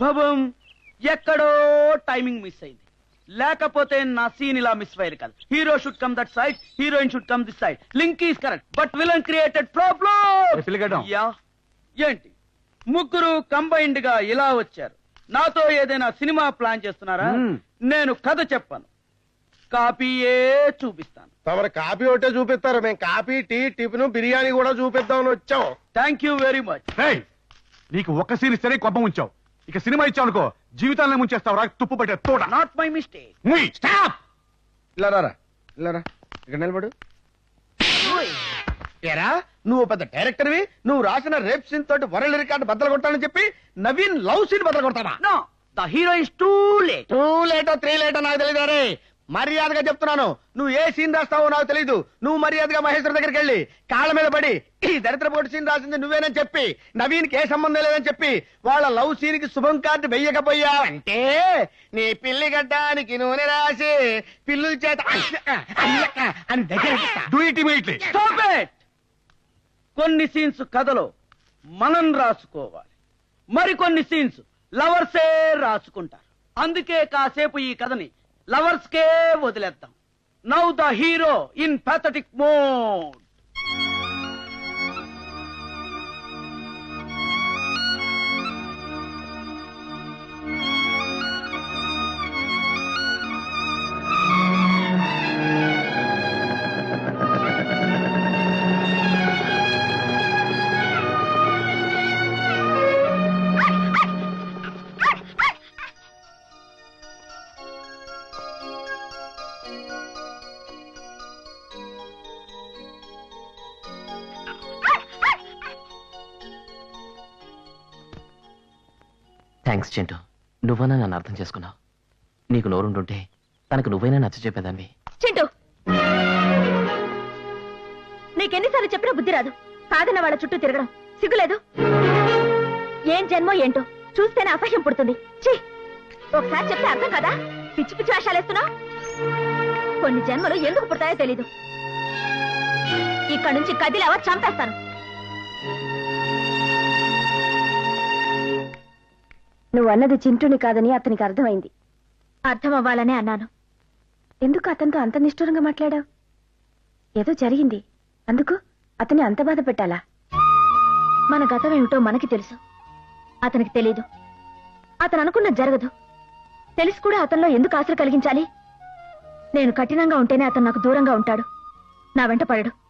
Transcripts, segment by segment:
భవం ఎక్కడో timing miss అయింది. లేకపోతే నా సీన్ ఇలా మిస్ అయ్యేది కాదు. Hero should come that side heroine should come this side. Link is correct but villain created problem. Yeah. ఏంటి? ముగ్గురు కంబైన్డ్గా ఇలా వచ్చారు. నాతో ఏదైనా సినిమా ప్లాన్ చేస్తున్నారా. నేను కథ చెప్పాను. కాపీయే చూపిస్తాను. తమరు కాపీ ఒకటే చూపిస్తారు. మేము కాపీ టీ టిఫిన్ బిర్యానీ కూడా చూపిద్దామని వచ్చాం. Thank you very much. నీకు ఒక్క సీన్ ఇస్తేనే కొప్ప ఉంచావు. ఇక సినిమా ఇచ్చావు అనుకో జీవితాన్ని ముంచేస్తావు. రా తుప్పు పట్టే తోట. Not my mistake. స్టాప్! ఇలా రారా ఇలా రా. ఇక్కడ నిలబడు. ఏరా? నువ్వు పెద్ద డైరెక్టర్వి. నువ్వు రాసిన రేప్ సీన్ తోటి వరల్డ్ రికార్డ్ బద్దలు కొట్టాలని చెప్పి నవీన్ లవ్ సీన్ బద్దలు కొడతావా? No the hero is too late too లేటో three లేటో నాకు తెలియదు మర్యాదగా చెప్తున్నాను. నువ్వు ఏ సీన్ రాస్తావో నాకు తెలియదు నువ్వు మర్యాదగా మహేశ్వర్ దగ్గరికి వెళ్ళి కాళ్ళ మీద పడి ఈ దరిద్రపోటు సీన్ రాసింది నువ్వేనని చెప్పి నవీన్కి ఏ సంబంధం లేదని చెప్పి వాళ్ళ లవ్ సీన్కి శుభం కార్డు వెయ్యకపోయావంటే నీ పిల్లి గడ్డానికి నూనె రాసి పిల్లుల చేత అని దగ్గర! కొన్ని సీన్స్ కథలో మనం రాసుకోవాలి. మరికొన్ని సీన్స్ లవర్సే రాసుకుంటారు. అందుకే కాసేపు ఈ కథని లవర్స్ కే వదిలేద్దాం. Now the hero in pathetic mode thanks Chintu నువ్వైనా నన్ను అర్థం చేసుకున్నావు. నీకు నోరుంటుంటే తనకు నువ్వైనా నచ్చ చెప్పేదాన్ని చింటూ నీకెన్నిసార్లు చెప్పినా బుద్ధి రాదు. కాదన్న వాళ్ళ చుట్టూ తిరగడం. సిగ్గులేదు? ఏం జన్మో ఏంటో చూస్తేనే అసహ్యం పుడుతుంది. ఛీ! ఒకసారి చెప్తే అర్థం కదా? పిచ్చి పిచ్చి వేషాలేస్తున్నావు కొన్ని జన్మలు ఎందుకు పుడతాయో తెలీదు. ఇక్కడ నుంచి కదిలేవా చంపేస్తాను నువ్వు అన్నది చింటూని కాదని అతనికి అర్థమైంది. అర్థం అవ్వాలనే అన్నాను. ఎందుకు అతనితో అంత నిష్ఠూరంగా మాట్లాడావు? ఏదో జరిగింది. అందుకు అతన్ని అంత బాధ పెట్టాలా? మన గతం ఏమిటో మనకి తెలుసు. అతనికి తెలీదు. అతను అనుకున్నది జరగదు. తెలిసి కూడా అతనిలో ఎందుకు ఆశలు కలిగించాలి? నేను కఠినంగా ఉంటేనే అతను నాకు దూరంగా ఉంటాడు. నా వెంట పడడు.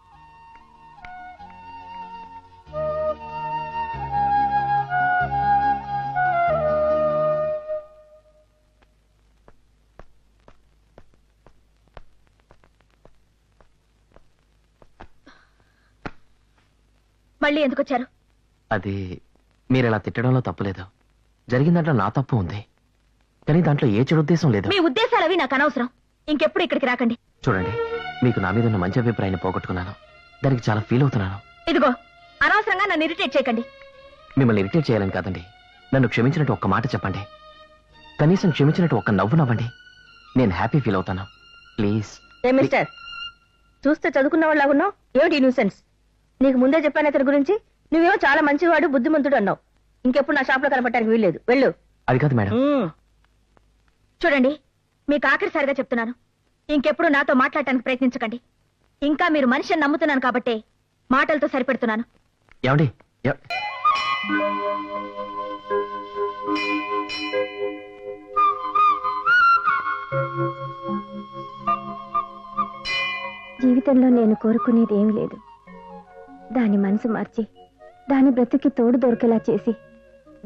మళ్ళీ ఎందుకు వచ్చారు అది మీరు ఇలా తిట్టడంలో తప్పు లేదు జరిగిన దాంట్లో నా తప్పు ఉంది. కానీ దాంట్లో ఏ చెడు ఉద్దేశం లేదు. మీ ఉద్దేశాలు అవి నాకు అనవసరం. ఇంకెప్పుడు ఇక్కడికి రాకండి. చూడండి మీకు నా మీద ఉన్న మంచి అభిప్రాయాన్ని పోగొట్టుకున్నాను. దానికి చాలా ఫీల్ అవుతున్నాను. ఇదిగో అనవసరంగా నన్ను ఇరిటేట్ చేయకండి. మిమ్మల్ని ఇరిటేట్ చేయాలని కాదండి. నన్ను క్షమించినట్టు ఒక్క మాట చెప్పండి. కనీసం క్షమించినట్టు ఒక్క నవ్వు నవ్వండి. నేను హ్యాపీ ఫీల్ అవుతాను. ప్లీజ్ ఏ మిస్టర్ చూస్తే చదువుకున్న వాళ్ళగున్నావు ఏమిటి న్యూసెన్స్ నీకు ముందే చెప్పాను అతని గురించి. నువ్వేమో చాలా మంచివాడు బుద్ధిమంతుడు అన్నావు. ఇంకెప్పుడు నా షాప్లో కనపడటానికి వీల్లేదు. వెళ్ళు. అది కాదు మేడం. చూడండి మీకు ఆఖరిసారిగా చెప్తున్నాను. ఇంకెప్పుడు నాతో మాట్లాడటానికి ప్రయత్నించకండి. ఇంకా మీరు మనిషిని నమ్ముతున్నాను కాబట్టి మాటలతో సరిపెడుతున్నాను. ఏమండి? ఎ- జీవితంలో నేను కోరుకునేది ఏమీ లేదు. దాని మనసు మార్చి దాని బ్రతుకి తోడు దొరికేలా చేసి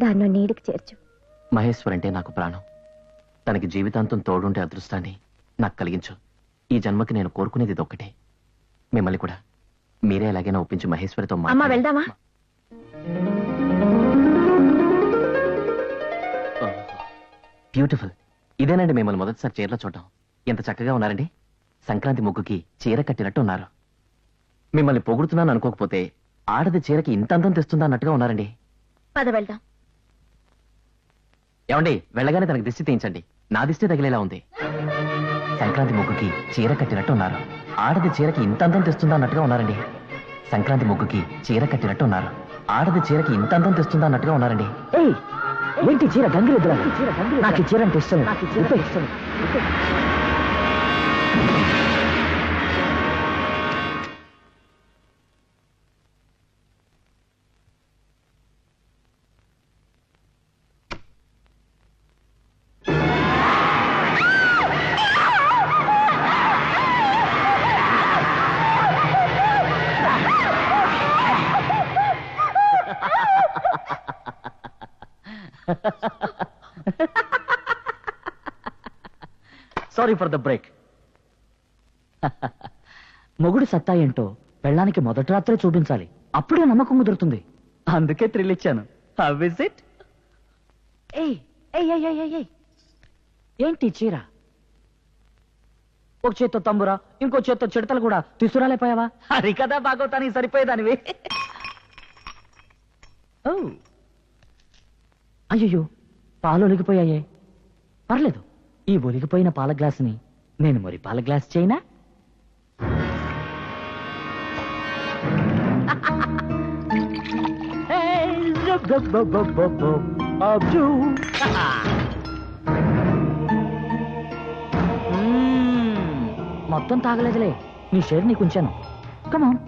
దాన్ని నీడికి చేర్చు. మహేశ్వర్ అంటే నాకు ప్రాణం. తనకి జీవితాంతం తోడుండే అదృష్టాన్ని నాకు కలిగించు. ఈ జన్మకి నేను కోరుకునేది ఇదొక్కటే. మిమ్మల్ని కూడా మీరే ఎలాగైనా ఒప్పించి మహేశ్వరితో అమ్మా వెళ్దామా? బ్యూటిఫుల్. ఇదేనండి మిమ్మల్ని మొదటిసారి చీరలో చూడటం ఎంత చక్కగా ఉన్నారండి. సంక్రాంతి ముగ్గుకి చీర కట్టినట్టు ఉన్నారు. మిమ్మల్ని పొగుడుతున్నాను అనుకోకపోతే ఆడది చీరకి ఇంత అందం తెస్తుందా అన్నట్టుగా ఉన్నారండి. పద వెళ్దాం. ఏమండి వెళ్ళగానే తనకి దిష్టి తీయించండి. నా దిష్టి తగిలేలా ఉంది. సంక్రాంతి ముగ్గుకి చీర కట్టినట్టు ఉన్నారు. ఆడది చీరకి ఇంత అందం తెస్తుందా అన్నట్టుగా ఉన్నారండి. సంక్రాంతి ముగ్గుకి చీర కట్టినట్టు ఉన్నారు. ఆడది చీరకి ఇంత అందం తెస్తుందా అన్నట్టుగా ఉన్నారండి. ఏయ్ ఏంటి చీర గంగిరెద్దులా నాకు చీర అంటే ఇష్టం. నాకు చీర ఇష్టం సారీ ఫర్ ద బ్రేక్ మొగుడు సత్తా ఏంటో పెళ్ళానికి మొదటి రాత్రే చూపించాలి. అప్పుడే నమ్మకం కుదురుతుంది. అందుకే థ్రిల్ ఇచ్చాను. Is it. ఏంటి చీర? ఒక చేత్తో తంబురా ఇంకో చేత్తో చిడతలు కూడా తీసుకురాలేపోయావా అది కదా బాగోతానికి సరిపోయేదానివి. ఓ అయ్యో పాలు ఒలిగిపోయాయే. పర్లేదు ఈ ఒలిగిపోయిన పాల గ్లాసుని నేను మరి పాల గ్లాస్ చేయనా. మొత్తం తాగలేదులే నీ షేర్ నీకు ఉంచాను come on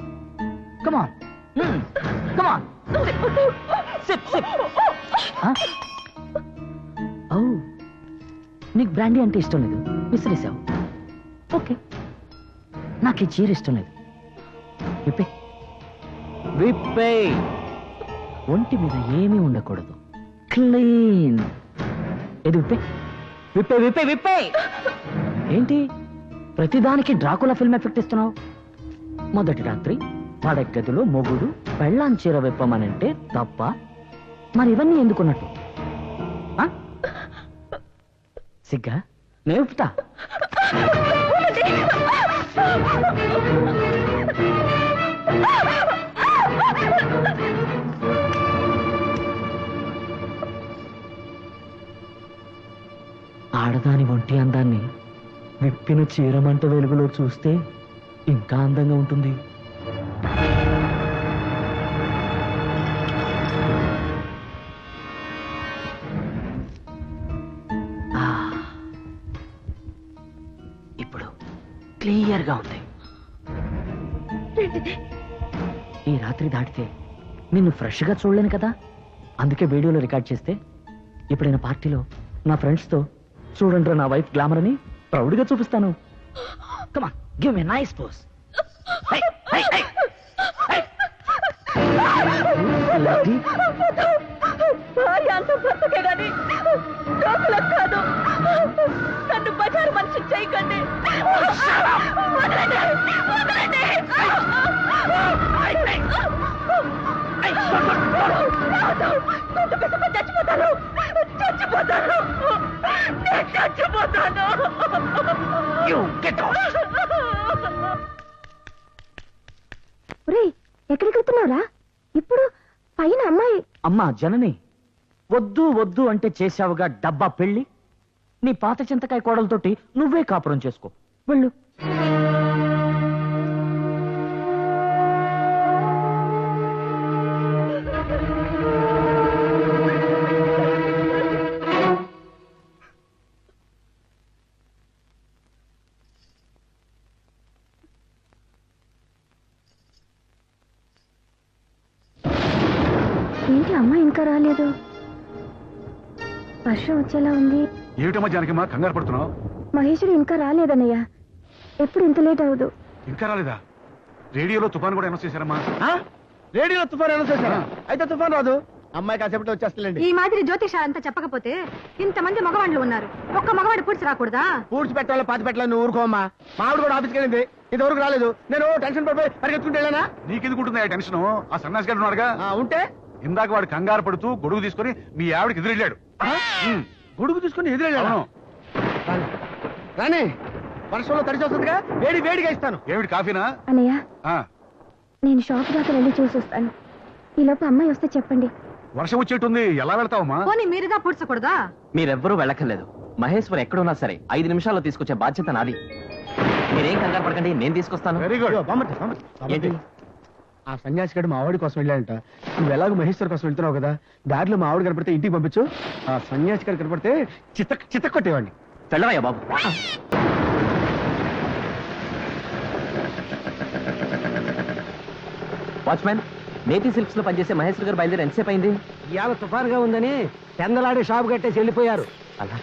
come on come on sip sip ఓ నీకు బ్రాండీ అంటే ఇష్టం లేదు. విసిరేసావు. ఓకే. నాకు ఈ చీర ఇష్టం లేదు. విప్పే. విప్పే. ఒంటి మీద ఏమీ ఉండకూడదు. క్లీన్. ఏది విప్పే? విప్పే విప్పే విప్పే. ఏంటి? ప్రతిదానికి డ్రాకులా ఫిల్మ్ ఎఫెక్ట్ ఇస్తున్నావు? మొదటి రాత్రి పడగదిలో మొగుడు పెళ్ళాం చీర విప్పమనంటే తప్ప మరి ఇవన్నీ ఎందుకున్నట్టు? సిగ్గా? నేను ఆడదాని ఒంటి అందాన్ని విప్పిన చీరమంట వెలుగులో చూస్తే ఇంకా అందంగా ఉంటుంది. క్లియర్గా ఉంది ఈ రాత్రి దాటితే నిన్ను ఫ్రెష్గా చూడలేను కదా? అందుకే వీడియోలో రికార్డ్ చేస్తే ఎప్పుడైనా పార్టీలో నా ఫ్రెండ్స్తో చూడండి నా వైఫ్ గ్లామర్ అని ప్రౌడ్గా చూపిస్తాను. కమా గివ్ మీ నైస్ పోస్ భార్య అంత బ్రతకే గాని డోకులకు కాదు. బజారు మనిషి చేయకండి. చచ్చిపోతాను చచ్చిపోతాను నేను చచ్చిపోతాను ఒరేయ్ ఎక్కడికి వెళ్తున్నావురా? ఇప్పుడు పైన అమ్మాయి అమ్మా జనని వద్దు వద్దు అంటే చేశావుగా డబ్బా పెళ్ళి నీ పాత చింతకాయ కోడలతోటి నువ్వే కాపురం చేసుకో. వెళ్ళు. ఏంటి అమ్మ ఇంకా రాలేదు? వర్షం వచ్చేలా ఉంది. ఏమిటమ్మా జానకిమ్మా కంగారు పడుతున్నావు? మహేశ్వరి ఇంకా రాలేదన్నయ్య. ఎప్పుడు ఇంత లేట్ అవదు ఇంకా రాలేదా? రేడియోలో తుఫాన్ కూడా అనౌన్స్ చేశారమ్మా. ఆ? రేడియోలో తుఫాన్ అనౌన్స్ చేశారా? అయితే తుఫాన్ రాదు. అమ్మాయి కాసేపట్లో వచ్చేస్తలేండి ఈ మాదిరి జ్యోతిషాలంతా చెప్పకపోతే ఇంతమంది మగవాళ్ళు ఉన్నారు. ఒక్క మగవాడు పూడ్చి రాకూడదా? పూడ్చి పెట్టాలో పాతి పెట్టాలో నువ్వు ఊరుకోమ్మా మావిడ కూడా ఆఫీస్కి వెళ్ళింది. ఇంతవరకు రాలేదు. నేను టెన్షన్ పడిపోయి పరిగెత్తుకుంటే వెళ్ళానా? నీకెందుకు ఉంటుంది ఆ టెన్షన్ ఆ సన్నాసి గారు ఉన్నాడుగా. ఆ, ఉంటే? ఇందాక వాడు కంగారు పడుతూ గొడుగు తీసుకొని మీ ఆవిడకి ఎదురెళ్ళాడు. గొడుగు తీసుకుని ఎదురెళ్ళాను రాని వర్షంలో తడిసి వస్తుందిగా వేడి వేడిగా ఇస్తాను. ఏమిటి కాఫీనా? అన్నయ్య ఆ, నేను షాప్ దాకా వెళ్ళి చూసి వస్తాను. ఈలోపు అమ్మాయి వస్తే చెప్పండి. వర్షం వచ్చేట్టుంది. ఎలా వెళ్తావమ్మా? పోనీ మీరుగా పూడ్చకూడదా? మీరెవ్వరూ వెళ్ళక్కర్లేదు. మహేశ్వర్ ఎక్కడున్నా సరే ఐదు నిమిషాల్లో తీసుకొచ్చే బాధ్యత నాది. మీరేం కంగారు పడకండి నేను తీసుకొస్తాను. Very good. ఏంటి? ఆ సన్యాసి గడు మా ఆవిడ కోసం వెళ్ళాడంట. నువ్వు ఎలాగో మహేశ్వర్ కోసం వెళ్తున్నావు కదా దారిలో మా ఆవిడ కనపడితే ఇంటికి పంపించు. ఆ సన్యాసి గారు కనపడితే చిత్త చిత్త కొట్టేవాడిని. వెళ్ళవయ్యా బాబు. వాచ్మ్యాన్ నేతి సిల్క్స్లో పనిచేసే మహేశ్వర్ గారు బయలుదేరి ఎంతసేపు అయింది? ఇవాళ తుఫాన్గా ఉందని పెందలాడే షాప్ కట్టేసి వెళ్ళిపోయారు. అలా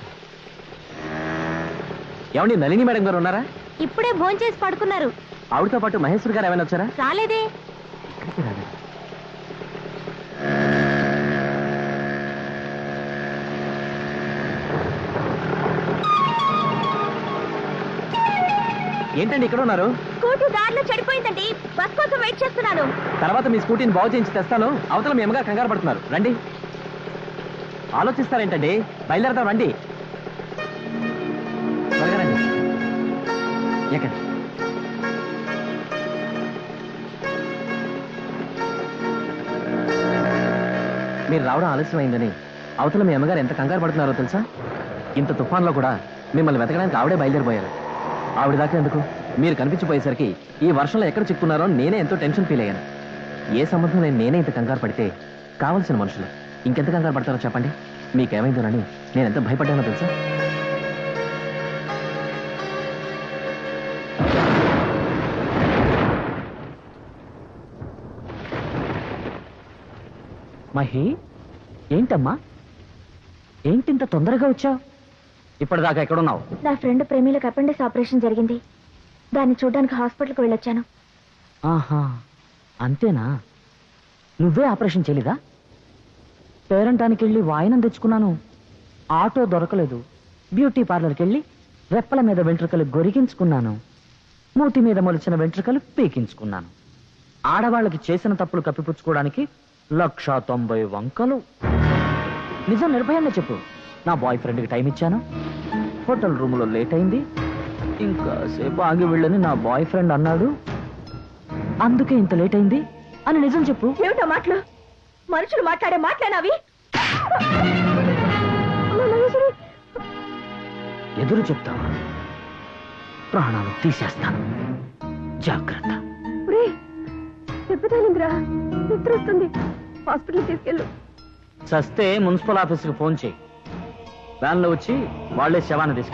ఏమండి నళిని మేడం గారు ఉన్నారా? ఇప్పుడే భోంచేసి పడుకున్నారు. ఆవిడతో పాటు మహేశ్వర్ గారు ఏమైనా వచ్చారా? రాలేదే. ఇక్కడికి రాలేదు. ఏంటండి ఇక్కడ ఉన్నారు? స్కూటీ దారిలో చెడిపోయిందండి. బస్ కోసం వెయిట్ చేస్తున్నాను. తర్వాత మీ స్కూటీని బాగు చేయించి తెస్తాను. అవతల మీ అమ్మగారు కంగారు పడుతున్నారు. రండి. ఆలోచిస్తారేంటండి? బయలుదేరదాం రండి. త్వరగా రండి. ఎక్కండి. మీరు రావడం ఆలస్యమైందని అవతల మీ అమ్మగారు ఎంత కంగారు పడుతున్నారో తెలుసా? ఇంత తుఫాన్లో కూడా మిమ్మల్ని వెతకడానికి ఆవిడే బయలుదేరిపోయారు. ఆవిడ దాకా ఎందుకు? మీరు కనిపించిపోయేసరికి ఈ వర్షంలో ఎక్కడ చిక్కున్నారో నేనే ఎంతో టెన్షన్ ఫీల్ అయ్యాను. ఏ సంబంధం లేని నేనే ఇంత కంగారు పడితే కావలసిన మనుషులు ఇంకెంత కంగారు పడతారో చెప్పండి. మీకేమైందోనని నేను ఎంత భయపడ్డానో తెలుసా? మహి ఏంటమ్మా? ఏంటింత తొందరగా వచ్చావు? ఇప్పటిదాకా ఎక్కడున్నావు? నా ఫ్రెండ్ ప్రేమిలకు అపెండిక్స్ ఆపరేషన్ జరిగింది. దాన్ని చూడడానికి హాస్పిటల్కి వెళ్ళొచ్చాను. ఆహా అంతేనా? నువ్వే ఆపరేషన్ చేయలేదా? పేరంటానికి వెళ్ళి వాయనం తెచ్చుకున్నాను. ఆటో దొరకలేదు. బ్యూటీ పార్లర్కి వెళ్ళి రెప్పల మీద వెంట్రుకలు గొరిగించుకున్నాను. మూతి మీద మొలిచిన వెంట్రుకలు పీకించుకున్నాను. ఆడవాళ్ళకి చేసిన తప్పులు కప్పిపుచ్చుకోవడానికి లక్ష తొంభై వంకలు. నిజం నిర్భయంగా చెప్పు. నా బాయ్ ఫ్రెండ్కి టైం ఇచ్చాను. హోటల్ రూమ్లో లేట్ అయింది. ఇంకా సేపు ఆగి వెళ్ళని నా బాయ్ ఫ్రెండ్ అన్నాడు. అందుకే ఇంత లేట్ అయింది అని నిజం చెప్పు. ఏమిటో మాటలు? మనుషులు మాట్లాడే మాట్లాడినవి ఎదురు చెప్తావా? ప్రాణాలు తీసేస్తాను. జాగ్రత్త. నిద్ర వస్తుంది. హాస్పిటల్ తీసుకెళ్ళు. చస్తే మున్సిపల్ ఆఫీస్కి ఫోన్ చేయి. వ్యాన్లో వచ్చి వాళ్ళే శవాన్ని తీసుకు